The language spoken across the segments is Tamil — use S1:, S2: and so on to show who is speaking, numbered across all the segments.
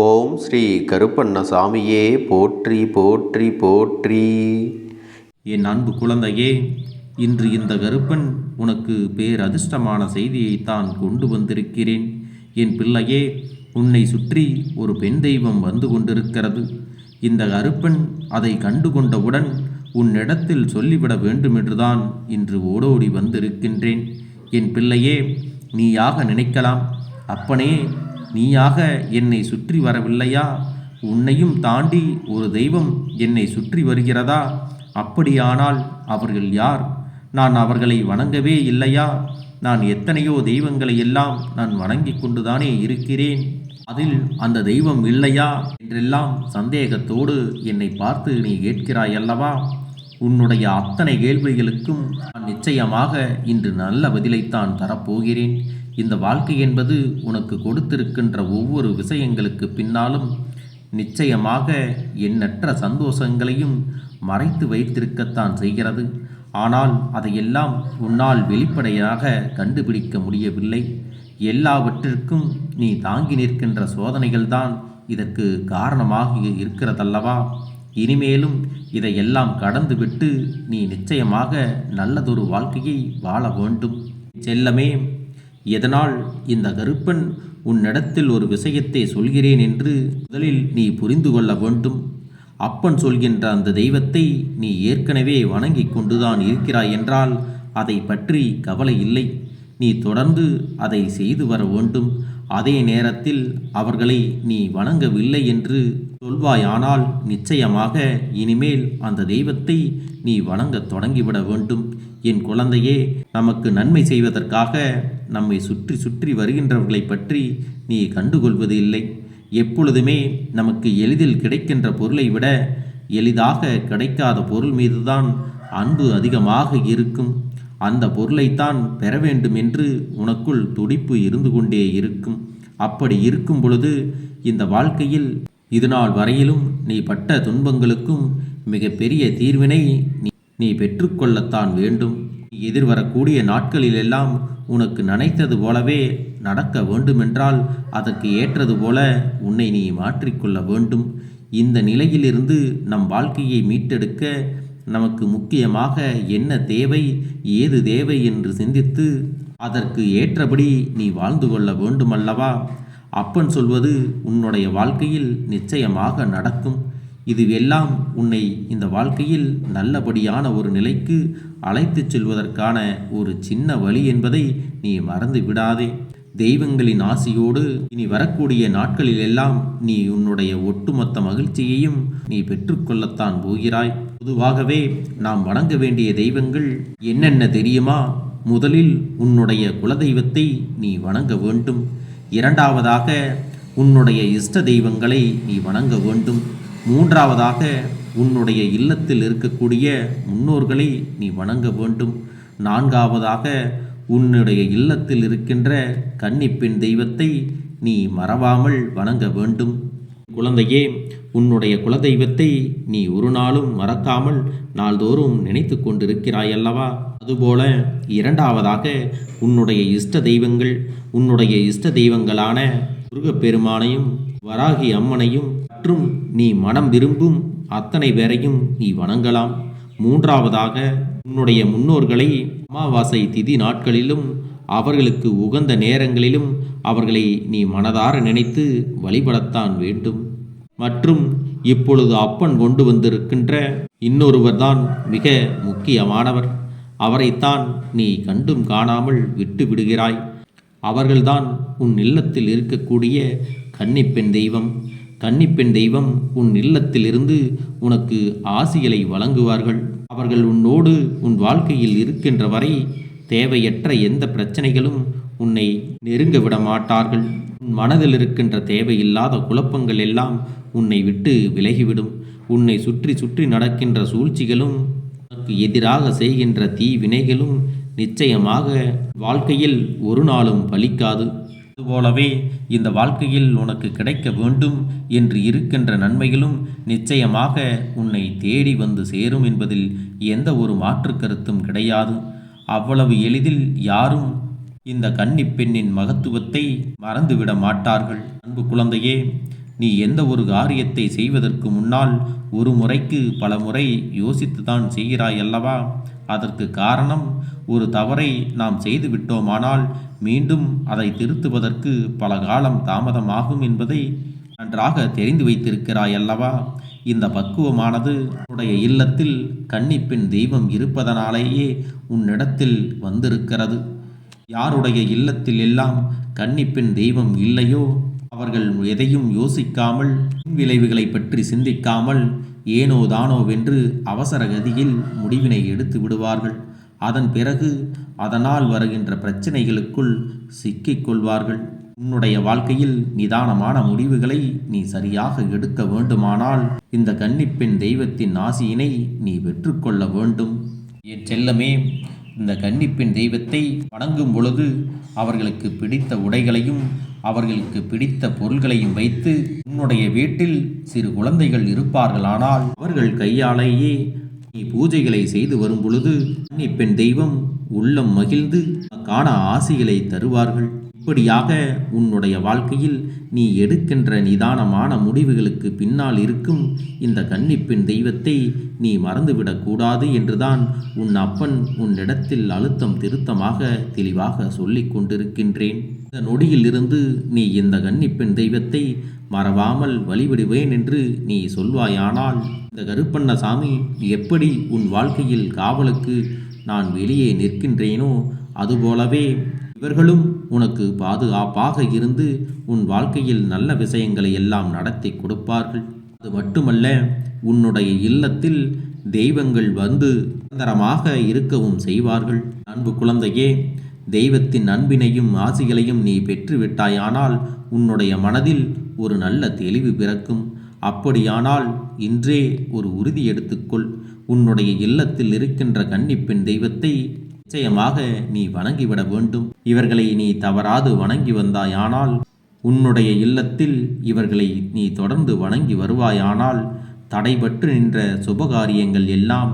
S1: ஓம் ஸ்ரீ கருப்பண்ணசாமியே போற்றி போற்றி போற்றி.
S2: என் அன்பு குழந்தையே இன்று இந்த கருப்பன் உனக்கு பேரதிர்ஷ்டமான செய்தியைத்தான் கொண்டு வந்திருக்கிறேன். என் பிள்ளையே உன்னை சுற்றி ஒரு பெண் தெய்வம் வந்து கொண்டிருக்கிறது. இந்த கருப்பன் அதை கண்டு கொண்டவுடன் உன்னிடத்தில் சொல்லிவிட வேண்டுமென்றுதான் இன்று ஓடோடி வந்திருக்கின்றேன். என் பிள்ளையே நீயாக நினைக்கலாம். அப்பனே நீயாக என்னை சுற்றி வரவில்லையா? உன்னையும் தாண்டி ஒரு தெய்வம் என்னை சுற்றி வருகிறதா? அப்படியானால் அவர்கள் யார்? நான் அவர்களை வணங்கவே இல்லையா? நான் எத்தனையோ தெய்வங்களை எல்லாம் நான் வணங்கிக் கொண்டுதானே இருக்கிறேன். அதில் அந்த தெய்வம் இல்லையா? என்றெல்லாம் சந்தேகத்தோடு என்னை பார்த்து நீ கேட்கிறாய் அல்லவா? உன்னுடைய அத்தனை கேள்விகளுக்கும் நான் நிச்சயமாக இன்று நல்ல பதிலைத்தான் தரப்போகிறேன். இந்த வாழ்க்கை என்பது உனக்கு கொடுத்திருக்கின்ற ஒவ்வொரு விஷயங்களுக்கு பின்னாலும் நிச்சயமாக எண்ணற்ற சந்தோஷங்களையும் மறைத்து வைத்திருக்கத்தான் செய்கிறது. ஆனால் அதையெல்லாம் உன்னால் வெளிப்படையாக கண்டுபிடிக்க முடியவில்லை. எல்லாவற்றிற்கும் நீ தாங்கி நிற்கின்ற சோதனைகள்தான் இதற்கு காரணமாக இருக்கிறதல்லவா? இனிமேலும் இதையெல்லாம் கடந்துவிட்டு நீ நிச்சயமாக நல்லதொரு வாழ்க்கையை வாழ வேண்டும். செல்லமே எதனால் இந்த கருப்பன் உன்னிடத்தில் ஒரு விஷயத்தை சொல்கிறேன் என்று முதலில் நீ புரிந்து கொள்ள வேண்டும். அப்பன் சொல்கின்ற அந்த தெய்வத்தை நீ ஏற்கனவே வணங்கிக் கொண்டுதான் இருக்கிறாய் என்றால் அதை பற்றி கவலை இல்லை. நீ தொடர்ந்து அதை செய்து வர வேண்டும். அதே நேரத்தில் அவர்களை நீ வணங்கவில்லை என்று சொல்வாயானால் நிச்சயமாக இனிமேல் அந்த தெய்வத்தை நீ வணங்க தொடங்கிவிட வேண்டும். என் குழந்தையே நமக்கு நன்மை செய்வதற்காக நம்மை சுற்றி சுற்றி வருகின்றவர்களை பற்றி நீ கண்டுகொள்வது இல்லை. எப்பொழுதுமே நமக்கு எளிதில் கிடைக்கின்ற பொருளை விட எளிதாக கிடைக்காத பொருள் மீதுதான் அன்பு அதிகமாக இருக்கும். அந்த பொருளைத்தான் பெற வேண்டும் என்று உனக்குள் துடிப்பு இருந்து கொண்டே இருக்கும். அப்படி இருக்கும் பொழுது இந்த வாழ்க்கையில் இதுநாள் வரையிலும் நீ பட்ட துன்பங்களுக்கும் மிகப்பெரிய தீர்வினை நீ நீ பெற்றுக்கொள்ளத்தான் வேண்டும். எதிர்வரக்கூடிய நாட்களிலெல்லாம் உனக்கு நினைத்தது போலவே நடக்க வேண்டுமென்றால் அதற்கு ஏற்றது போல உன்னை நீ மாற்றிக்கொள்ள வேண்டும். இந்த நிலையிலிருந்து நம் வாழ்க்கையை மீட்டெடுக்க நமக்கு முக்கியமாக என்ன தேவை ஏது தேவை என்று சிந்தித்து அதற்கு ஏற்றபடி நீ வாழ்ந்து கொள்ள வேண்டுமல்லவா? அப்பன் சொல்வது உன்னுடைய வாழ்க்கையில் நிச்சயமாக நடக்கும். இதுவெல்லாம் உன்னை இந்த வாழ்க்கையில் நல்லபடியான ஒரு நிலைக்கு அழைத்துச் செல்வதற்கான ஒரு சின்ன வழி என்பதை நீ மறந்து விடாதே. தெய்வங்களின் ஆசியோடு இனி வரக்கூடிய நாட்களில் எல்லாம் நீ உன்னுடைய ஒட்டுமொத்த மகிழ்ச்சியையும் நீ பெற்றுக்கொள்ளத்தான் போகிறாய். பொதுவாகவே நாம் வணங்க வேண்டிய தெய்வங்கள் என்னென்ன தெரியுமா? முதலில் உன்னுடைய குலதெய்வத்தை நீ வணங்க வேண்டும். இரண்டாவதாக உன்னுடைய இஷ்ட தெய்வங்களை நீ வணங்க வேண்டும். மூன்றாவதாக உன்னுடைய இல்லத்தில் இருக்கக்கூடிய முன்னோர்களை நீ வணங்க வேண்டும். நான்காவதாக உன்னுடைய இல்லத்தில் இருக்கின்ற கன்னிப்பெண் தெய்வத்தை நீ மறவாமல் வணங்க வேண்டும். குழந்தையே உன்னுடைய குலதெய்வத்தை நீ ஒரு நாளும் மறக்காமல் நாள்தோறும் நினைத்து கொண்டிருக்கிறாயல்லவா? அதுபோல இரண்டாவதாக உன்னுடைய இஷ்ட தெய்வங்கள் உன்னுடைய இஷ்ட தெய்வங்களான முருகப்பெருமானையும் வராகி அம்மனையும் மற்றும் நீ மனம் விரும்பும் அத்தனை பேரையும் நீ வணங்கலாம். மூன்றாவதாக உன்னுடைய முன்னோர்களை அமாவாசை திதி நாட்களிலும் அவர்களுக்கு உகந்த நேரங்களிலும் அவர்களை நீ மனதார நினைத்து வழிபடத்தான் வேண்டும். மற்றும் இப்பொழுது அப்பன் கொண்டு வந்திருக்கின்ற இன்னொருவர்தான் மிக முக்கியமானவர். அவரைத்தான் நீ கண்டும் காணாமல் விட்டு விடுகிறாய். அவர்கள்தான் உன் இல்லத்தில் இருக்கக்கூடிய கன்னிப்பெண் தெய்வம். கன்னிப்பெண் தெய்வம் உன் இல்லத்திலிருந்து உனக்கு ஆசிகளை வழங்குவார்கள். அவர்கள் உன்னோடு உன் வாழ்க்கையில் இருக்கின்ற வரை தேவையற்ற எந்த பிரச்சனைகளும் உன்னை நெருங்க விட மாட்டார்கள் உன் மனதில் இருக்கின்ற தேவையில்லாத குழப்பங்கள் எல்லாம் உன்னை விட்டு விலகிவிடும். உன்னை சுற்றி சுற்றி நடக்கின்ற சூழ்ச்சிகளும் உனக்கு எதிராக செய்கின்ற தீ வினைகளும் நிச்சயமாக வாழ்க்கையில் ஒரு நாளும் பலிக்காது. அதுபோலவே இந்த வாழ்க்கையில் உனக்கு கிடைக்க வேண்டும் என்று இருக்கின்ற நன்மைகளும் நிச்சயமாக உன்னை தேடி வந்து சேரும் என்பதில் எந்த ஒரு மாற்று கருத்தும் கிடையாது. அவ்வளவு எளிதில் யாரும் இந்த கன்னிப் பெண்ணின் மகத்துவத்தை மறந்துவிட மாட்டார்கள். அன்பு குழந்தையே நீ எந்த ஒரு காரியத்தை செய்வதற்கு முன்னால் ஒரு முறைக்கு பல முறை யோசித்துதான் செய்கிறாய் அல்லவா அதற்கு காரணம் ஒரு தவறை நாம் செய்து விட்டோமானால் மீண்டும் அதை திருத்துவதற்கு பல காலம் தாமதமாகும் என்பதை நன்றாக தெரிந்து வைத்திருக்கிறாய் அல்லவா? இந்த பக்குவமானது உன்னுடைய இல்லத்தில் கன்னிப்பெண் தெய்வம் இருப்பதனாலேயே உன்னிடத்தில் வந்திருக்கிறது. யாருடைய இல்லத்தில் எல்லாம் கன்னிப்பெண் தெய்வம் இல்லையோ? அவர்கள் எதையும் யோசிக்காமல் விளைவுகளை பற்றி சிந்திக்காமல் ஏனோ தானோ வென்று அவசர கதியில் முடிவினை எடுத்து விடுவார்கள். அதன் பிறகு அதனால் வருகின்ற பிரச்சனைகளுக்குள் சிக்கிக் கொள்வார்கள் உன்னுடைய வாழ்க்கையில் நிதானமான முடிவுகளை நீ சரியாக எடுக்க வேண்டுமானால் இந்த கன்னிப்பெண் தெய்வத்தின் ஆசியினை நீ பெற்றுக்கொள்ள வேண்டும். என் செல்லமே இந்த கன்னிப்பெண் தெய்வத்தை வணங்கும் பொழுது அவர்களுக்கு பிடித்த உடைகளையும் அவர்களுக்கு பிடித்த பொருள்களையும் வைத்து உன்னுடைய வீட்டில் சிறு குழந்தைகள் இருப்பார்களானால் அவர்கள் கையாலேயே பூஜைகளை செய்து வரும் பொழுது கன்னிப்பெண் தெய்வம் உள்ளம் மகிழ்ந்து காண ஆசைகளை தருவார்கள். இப்படியாக உன்னுடைய வாழ்க்கையில் நீ எடுக்கின்ற நிதானமான முடிவுகளுக்கு பின்னால் இருக்கும் இந்த கன்னிப்பெண் தெய்வத்தை நீ மறந்துவிடக்கூடாது என்றுதான் உன் அப்பன் உன்னிடத்தில் அழுத்தம் திருத்தமாக தெளிவாக சொல்லிக் கொண்டிருக்கின்றேன். இந்த நொடியிலிருந்து நீ இந்த கன்னிப்பெண் தெய்வத்தை மறவாமல் வழிபடுவேன் என்று நீ சொல்வாயானால் இந்த கருப்பண்ணசாமி எப்படி உன் வாழ்க்கையில் காவலுக்கு நான் வெளியே நிற்கின்றேனோ அதுபோலவே இவர்களும் உனக்கு பாதுகாப்பாக இருந்து உன் வாழ்க்கையில் நல்ல விஷயங்களை எல்லாம் நடத்தி கொடுப்பார்கள். அது மட்டுமல்ல உன்னுடைய இல்லத்தில் தெய்வங்கள் வந்து நிரந்தரமாக இருக்கவும் செய்வார்கள். அன்பு குழந்தையே தெய்வத்தின் அன்பினையும் ஆசிகளையும் நீ பெற்றுவிட்டாயானால் உன்னுடைய மனதில் ஒரு நல்ல தெளிவு பிறக்கும். அப்படியானால் இன்றே ஒரு உறுதி எடுத்துக்கொள். உன்னுடைய இல்லத்தில் இருக்கின்ற கன்னிப்பெண் தெய்வத்தை நிச்சயமாக நீ வணங்கிவிட வேண்டும். இவர்களை நீ தவறாது வணங்கி வந்தாயானால் உன்னுடைய இல்லத்தில் இவர்களை நீ தொடர்ந்து வணங்கி வருவாயானால் தடைபட்டு நின்ற சுபகாரியங்கள் எல்லாம்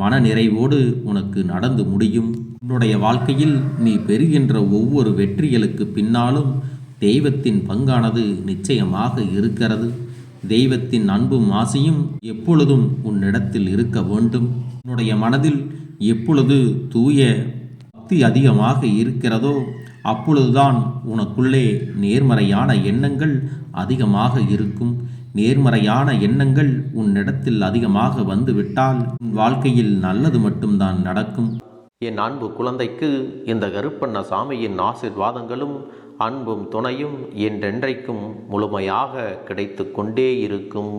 S2: மன நிறைவோடு உனக்கு நடந்து முடியும். உன்னுடைய வாழ்க்கையில் நீ பெறுகின்ற ஒவ்வொரு வெற்றிகளுக்கு பின்னாலும் தெய்வத்தின் பங்கானது நிச்சயமாக இருக்கிறது. தெய்வத்தின் அன்பும் ஆசையும் எப்பொழுதும் உன்னிடத்தில் இருக்க வேண்டும். உன்னுடைய மனதில் எப்பொழுது தூய பக்தி அதிகமாக இருக்கிறதோ அப்பொழுதுதான் உனக்குள்ளே நேர்மறையான எண்ணங்கள் அதிகமாக இருக்கும். நேர்மறையான எண்ணங்கள் உன்னிடத்தில் அதிகமாக வந்துவிட்டால் உன் வாழ்க்கையில் நல்லது மட்டும்தான் நடக்கும்.
S1: என் அன்பு குழந்தைக்கு இந்த கருப்பண்ண சாமியின் ஆசிர்வாதங்களும் அன்பும் துணையும் என்றென்றைக்கும் முழுமையாக கிடைத்து கொண்டே இருக்கும்.